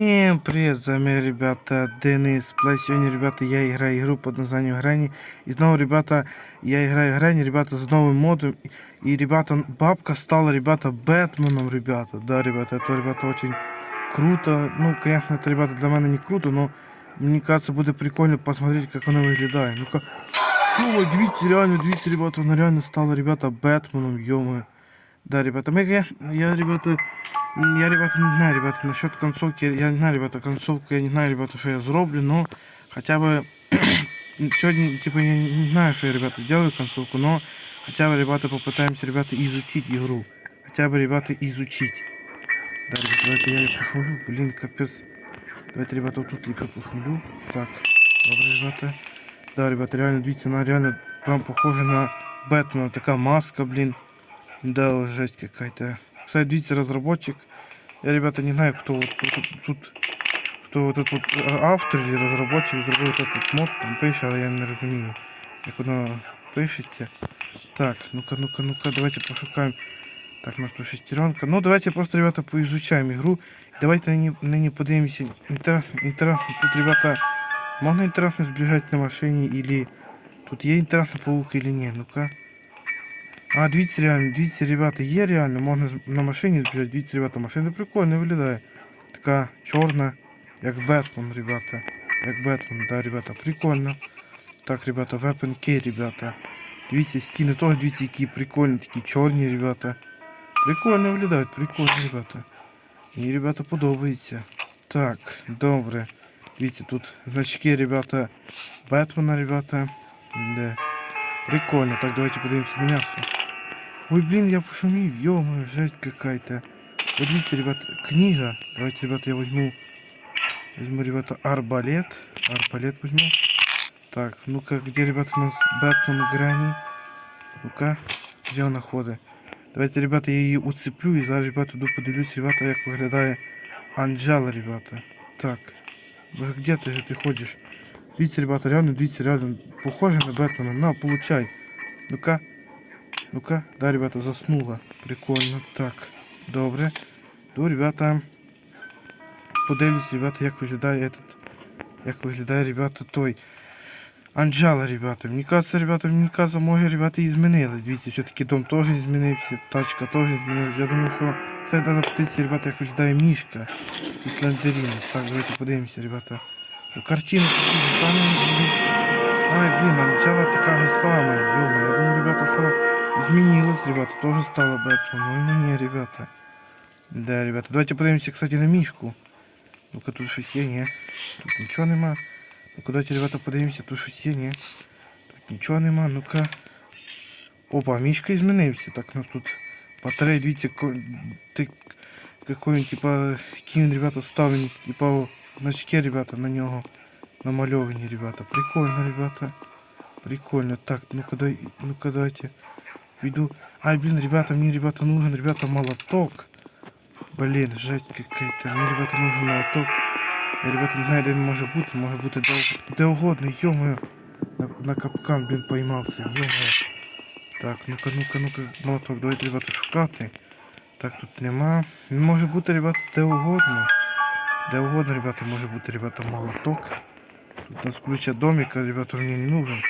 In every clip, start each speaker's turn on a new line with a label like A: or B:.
A: Всем привет, с вами, ребята, Денис Плей. Сегодня, ребята, я играю игру под названием Грани. И снова, ребята, я играю Грани, ребята, с новым модом. И, ребята, бабка стала, ребята, Бэтменом, ребята. Да, ребята, это, ребята, очень круто. Ну, конечно, это, ребята, для меня не круто, но мне кажется, будет прикольно посмотреть, как она выглядит. Ну-ка. Ну, дивіться, реально, дивіться, ребята, она реально стала, ребята, Бэтменом, ё Да, ребята, мы, я, ребята, я, ребята, не знаю, ребята, насчет концовки, я не знаю, ребята, концовку, я не знаю, ребята, что я зроблю, но хотя бы сегодня, типа, я не знаю, что я, ребята, сделаю концовку, но хотя бы, ребята, попытаемся, ребята, изучить игру. Хотя бы, ребята, изучить. Да, ребята, давайте я пошумлю, блин, капец. Давайте, ребята, вот тут лепо пошумлю. Так, добре, ребята. Да, ребята, реально, видите, она реально прям похожа на Бэтмена, такая маска, блин. Да, жесть какая-то Кстати, видите, разработчик. Я, ребята, не знаю, кто вот тут, тут кто вот этот вот э, автор і разработчик зробив вот этот мод, там пише, але я не розумію, як воно пишеться. Так, ну-ка, ну-ка, ну-ка, давайте пошукаем. Так, у нас тут шестеренка. Ну, давайте просто, ребята, поизучаем игру. Давайте нині, нині подивимося. Інтересно, інтересно, тут, ребята, можна інтересно збіжати на машині, или тут є інтересно паук, или ні, ну-ка. А, дивіться реально, дивіться, ребята, є реально, можна з- на машині збіжати, дивіться, ребята, машина прикольно виглядає. Така чорна, як Бетмен, ребята. Як Бетмен, да, ребята, прикольно. Так, ребята, Weapon Key, ребята. Дивіться, стіни теж, дивіться, які прикольні, такі чорні, ребята. Прикольно виглядають, прикольно, ребята. Мені, ребята, подобається. Так, добре. Дивіться, тут значки, ребята, Бетмена, ребята. Де. Прикольно. Так, давайте подивимося на м'ясо. Ой, блин, я пошумів, ё жесть какая-то. Вот видите, ребят, книга. Давайте, ребята, я возьму, возьму, ребята, арбалет. Арбалет возьму. Так, ну-ка, где, ребята, у нас Бэтмен Грани? Ну-ка, где вона ходить? Давайте, ребята, я її уцеплю і зараз, ребята, йду подивлюсь, ребята, як виглядає Анджела, ребята. Так, ну где ты же ты ходишь? Видите, ребята, реально, видите, реально, похоже на Бэтмена. На, получай. Ну-ка, Ну-ка, да, ребята, заснула. Прикольно. Так, добре. Ну, ребята, подивлюсь, ребята, як виглядає этот, як виглядає, ребята, той. Анджела, ребята. Мені кажется, ребята, мені кажется, може, ребята, і змінили. Все-таки дом теж змінився, тачка теж змінилась. Я думаю, що це треба подивитися, ребята, як виглядає мішка і слендеріна. Так, давайте подивимося, ребята. Ну, Картини такі ж самі. Ай, блін, Анджела така же сама, йома. Я думаю, ребята, що змінилось, ребята, тоже стало Бэтмен. Ну, ну не, ребята. Да, ребята, давайте подивимося, кстати, на мішку. Ну-ка, тут щось є, ні. Тут нічого нема. Ну-ка, давайте, ребята, подивимося, тут щось є, ні. Тут нічого нема, ну-ка. Опа, мішка змінився. Так, у нас тут батарея, дивіться, ко- ти, какой він, типа, який він, ребята, став, він, типа, значки, ребята, на нього намальовані, ребята. Прикольно, ребята. Прикольно. Так, ну-ка, дай, ну-ка, дайте. Веду. Ай, блин, ребята, мне, ребята, нужен, ребята, молоток. Блин, жесть какая-то. Мне, ребята, нужен молоток. Я, ребята, не знаю, де він може бути. Може бути де, де угодно, ё на, на капкан, блин, поймався, ё Так, ну-ка, ну-ка, ну-ка, молоток, давайте, ребята, шукати. Так, тут нема. Він може бути, ребята, де угодно. Де угодно, ребята, може бути, ребята, молоток. Тут у нас ключа домика, ребята, мені не нужен.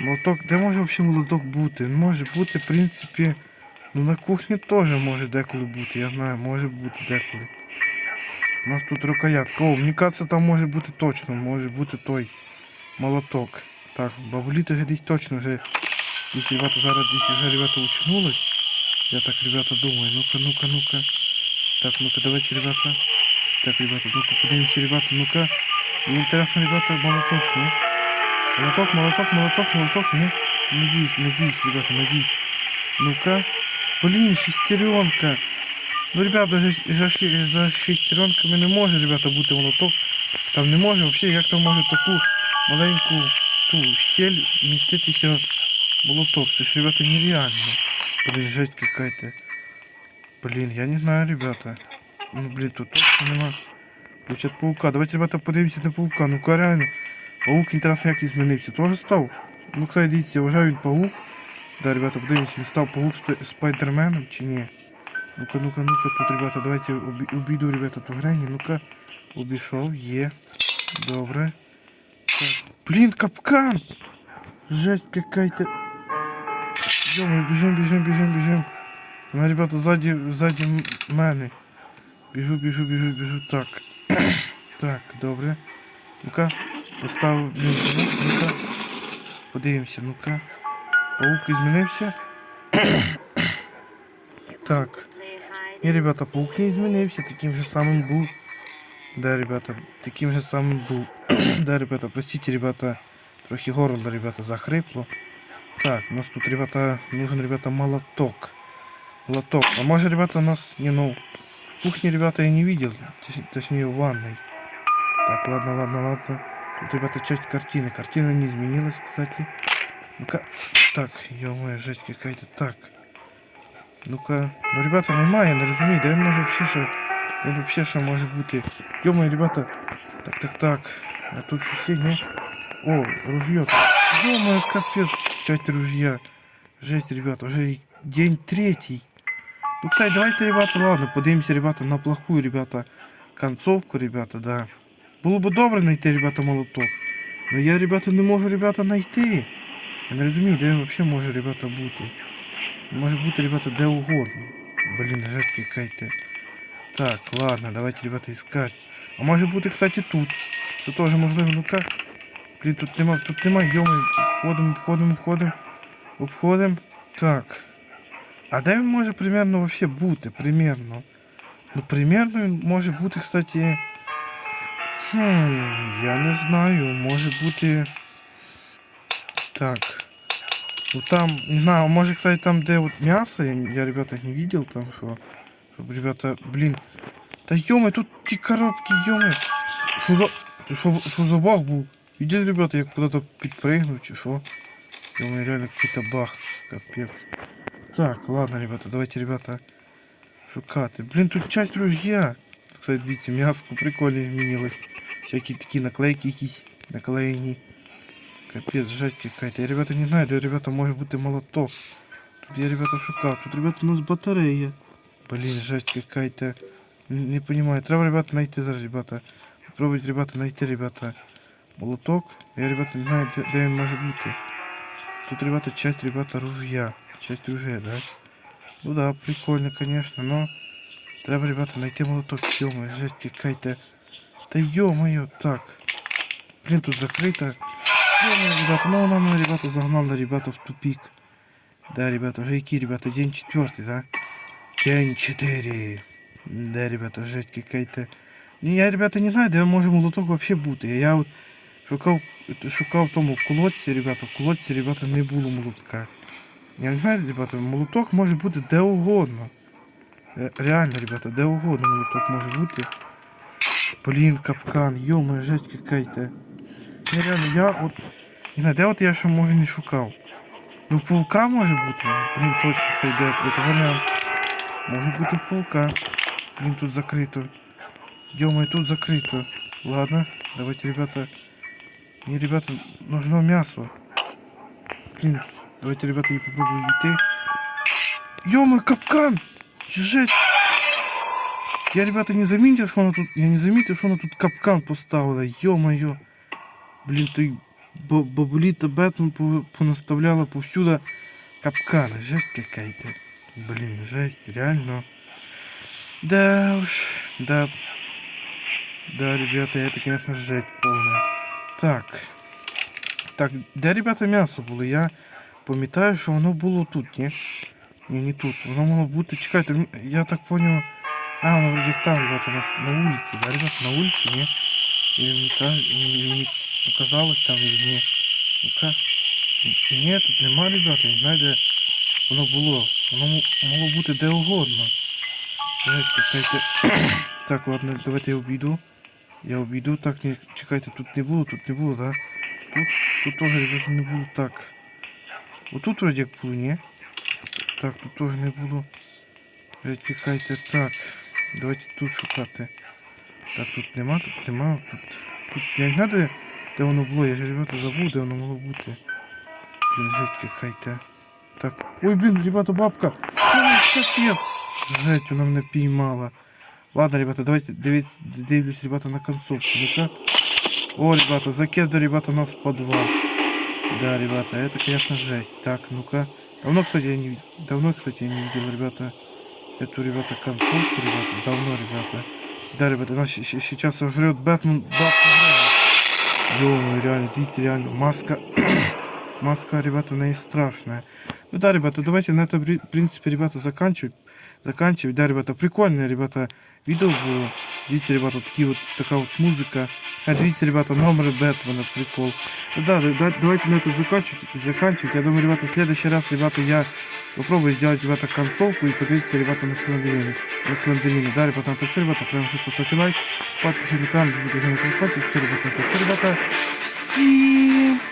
A: Молоток, де може взагалі молоток бути? Він може бути, в принципі, ну на кухні теж може деколи бути, я знаю, може бути деколи. У нас тут рукоятка. О, мені кажется, там може бути точно, може бути той молоток. Так, бабуліта вже десь точно вже. Десь ребята зараз десь вже ребята учнулись. Я так, ребята, думаю, ну-ка, ну-ка, ну-ка. Так, ну-ка, давайте, ребята. Так, ребята, ну-ка, подивимося, ребята, ну-ка. Интересно, ребята, молоток, не? Молоток, молоток, молоток, молоток, не? Надеюсь, надеюсь, ребята, надеюсь. Ну-ка. Блин, шестеренка. Ну, ребята, за, за, за шестеренками не може, ребята, бути молоток. Там не може, вообще, як там може таку маленьку ту щель вміститися молоток. Це ж, ребята, нереально. Блин, жесть какая-то. Блин, я не знаю, ребята. Ну, блин, тут точно нема. Ключ паука. Давайте, ребята, подивимося на паука. Ну-ка, реально. Паук інтересно як і змінився. Тоже став. Ну, кстати, дивіться, я вважаю він паук. Да, ребята, подивимося, він став паук спай- спайдерменом чи ні. Ну-ка, ну-ка, ну-ка, тут, ребята, давайте обі- обійду, ребята, ту грені. Ну-ка, Обійшов, є. Добре. Так. Блін, капкан! Жесть какая-то. Йома, біжим, біжим, біжим, біжим. Вона, ребята, ззаді, ззаді м- мене. Біжу, біжу, біжу, біжу. Так. так, добре. Ну-ка, поставив блін, сюди. Ну-ка. Подивимося, ну-ка. Паук змінився. так. Ні, ребята, паук не змінився, таким же самим був. Да, ребята, таким же самым был. да, ребята, простите, ребята, трохи горло, ребята, захрипло. Так, у нас тут, ребята, нужен, ребята, молоток. Молоток. А может, ребята, у нас, не, ну, в кухне, ребята, я не видел, точ- точнее, в ванной. Так, ладно, ладно, ладно. Тут, ребята, часть картины. Картина не изменилась, кстати. Ну-ка, так, ё-моё, жесть какая-то. Так. Ну-ка, ну, ребята, немає, не розумію, де він може взагалі ще, де він взагалі ще може бути. Ё-моё, ребята, так, так, так. А тут все, не? О, ружье. Ё-моё, капец, часть ружья. Жесть, ребята, уже и день третий. Ну, кстати, давайте, ребята, ладно, подивимося, ребята, на плохую, ребята, концовку, ребята, да. Було б добре знайти, ребята, молоток. Но я, ребята, не можу, ребята, знайти. Я не розумію, де він взагалі може, ребята, бути. Може бути, ребята, де угодно. Блін, жесть какая-то. Так, ладно, давайте, ребята, искать. А може бути, кстати, тут. Це теж можливо, ну-ка. Блін, тут нема, тут нема, йоми. Входимо, входимо, входимо. Обходимо. Так. А де він може примерно вообще бути? Примерно. Ну, примерно він може бути, кстати. Хм, я не знаю. Може бути. Так. Ну там, не знаю, може, кстати, там, де вот мясо, я, я ребята, не видел там, что, чтобы, ребята, блин, да ё тут ті коробки, ё Що за... Ти що, що за баг був? Видели, ребята, я куда-то підпригнув, чи що? ё реально какой-то баг, капец. Так, ладно, ребята, давайте, ребята, шукати. Блин, тут часть ружья. Кстати, дивіться, м'яско прикольно змінилось. Всякі такі наклейки якісь наклеєні. Капец, жесть какая-то. Я, ребята, не знаю, де, ребята, може бути молоток. Тут я, ребята, шукав. Тут, ребята, у нас батарея. Блин, жесть какая-то. Не, не понимаю. Треба, ребята, найти зараз, ребята. Попробуйте, ребята, найти, ребята. Молоток. Я, ребята, не знаю, де, де він може бути. Тут, ребята, часть, ребята, ружья. Часть ружья, да? Ну да, прикольно, конечно, но... Треба, ребята, найти молоток. ё жесть какая-то. Да ё-моё, так. Блин, тут закрыто. Ё-моё, ребята, ну она меня, ребята, загнала, ребята, в тупик. Да, ребята, уже який, ребята, день четвертый, да? День четыре. Да, ребята, жесть какая-то. Не, я, ребята, не знаю, де може молоток вообще бути. Я от шукав, шукав в тому колодці, ребята, в колодці, ребята, не було молотка. Я не знаю, ребята, молоток може бути де угодно. Е, Реально, ребята, де угодно молоток може бути. Блін, капкан, ё жесть какая-то. Не, реально, я от... Не знаю, де от я ще може не шукав. Ну, в паука може бути. Блін, точно хай де, це варіант. Може бути в паука. Блін, тут закрито. ё тут закрыто. Ладно, давайте, ребята. Мне, ребята, нужно мясо. Блин, давайте, ребята, я попробую уйти. ё капкан! Жесть! Я, ребята, не заметил, что она тут... Я не заметил, что она тут капкан поставила. Ё-моё. Блин, ты... б- Бабулита Бэтмен по- понаставляла повсюду капканы. Жесть какая-то. Блин, жесть, реально. Да уж, да. Да, ребята, это, конечно, жесть полная. Так. Так, де, ребята, м'ясо було? Я пам'ятаю, що воно було тут, ні? Ні, не тут. Воно мало бути. Чекайте, я так понял. А, воно вроде там, ребята, у нас на улице, да, ребята, на улице, не? Или мне, или мне показалось там, или не? Ну-ка. Ні, тут нема, ребята, не знаю, де воно було. Воно могло бути де угодно. Какая-то. так, ладно, давайте я обійду. Я обійду, так, не, чекайте, тут не було, тут не було, да? Тут, тут теж, ребята, не було так. Отут вроде як було, ні? Так, тут теж не було. Жесть какая-то. Так, давайте тут шукати. Так, тут нема, тут нема, тут. Тут я не знаю, де, де воно було, я ж ребята забув, де воно могло бути. Блін, жесть какая-то. Так. Ой, блін, ребята, бабка! Ой, капець! Жесть, вона мене піймала. Ладно, ребята, давайте дивіться, дивлюсь, ребята, на концовку. Ну-ка. О, ребята, закеду, ребята, нас в подвал. Да, ребята, это, конечно, жесть. Так, ну-ка. Давно, кстати, я не, давно, кстати, я не видел, ребята, эту, ребята, концовку, ребята. Давно, ребята. Да, ребята, щ- сейчас сожрет Бэтмен. Бэтмен. ё реально, видите, реально, маска. маска, ребята, она и страшная. Ну да, ребята, давайте на этом, в принципе, ребята, заканчивать. Заканчивать. Да, ребята, прикольное, ребята, видео было. Видите, ребята, такие вот, такая вот музыка. А, видите, ребята, номеры Бэтмена, прикол. Да, ребят, давайте на этом заканчивать, заканчивать. Я думаю, ребята, в следующий раз, ребята, я попробую сделать, ребята, концовку и подивитися, ребята, на Слендерину. На Слендерину. Да, ребята, это все, ребята, прямо сейчас поставьте лайк, подпишитесь на канал, забудьте на колокольчик. Все, ребята, это все, ребята. Всем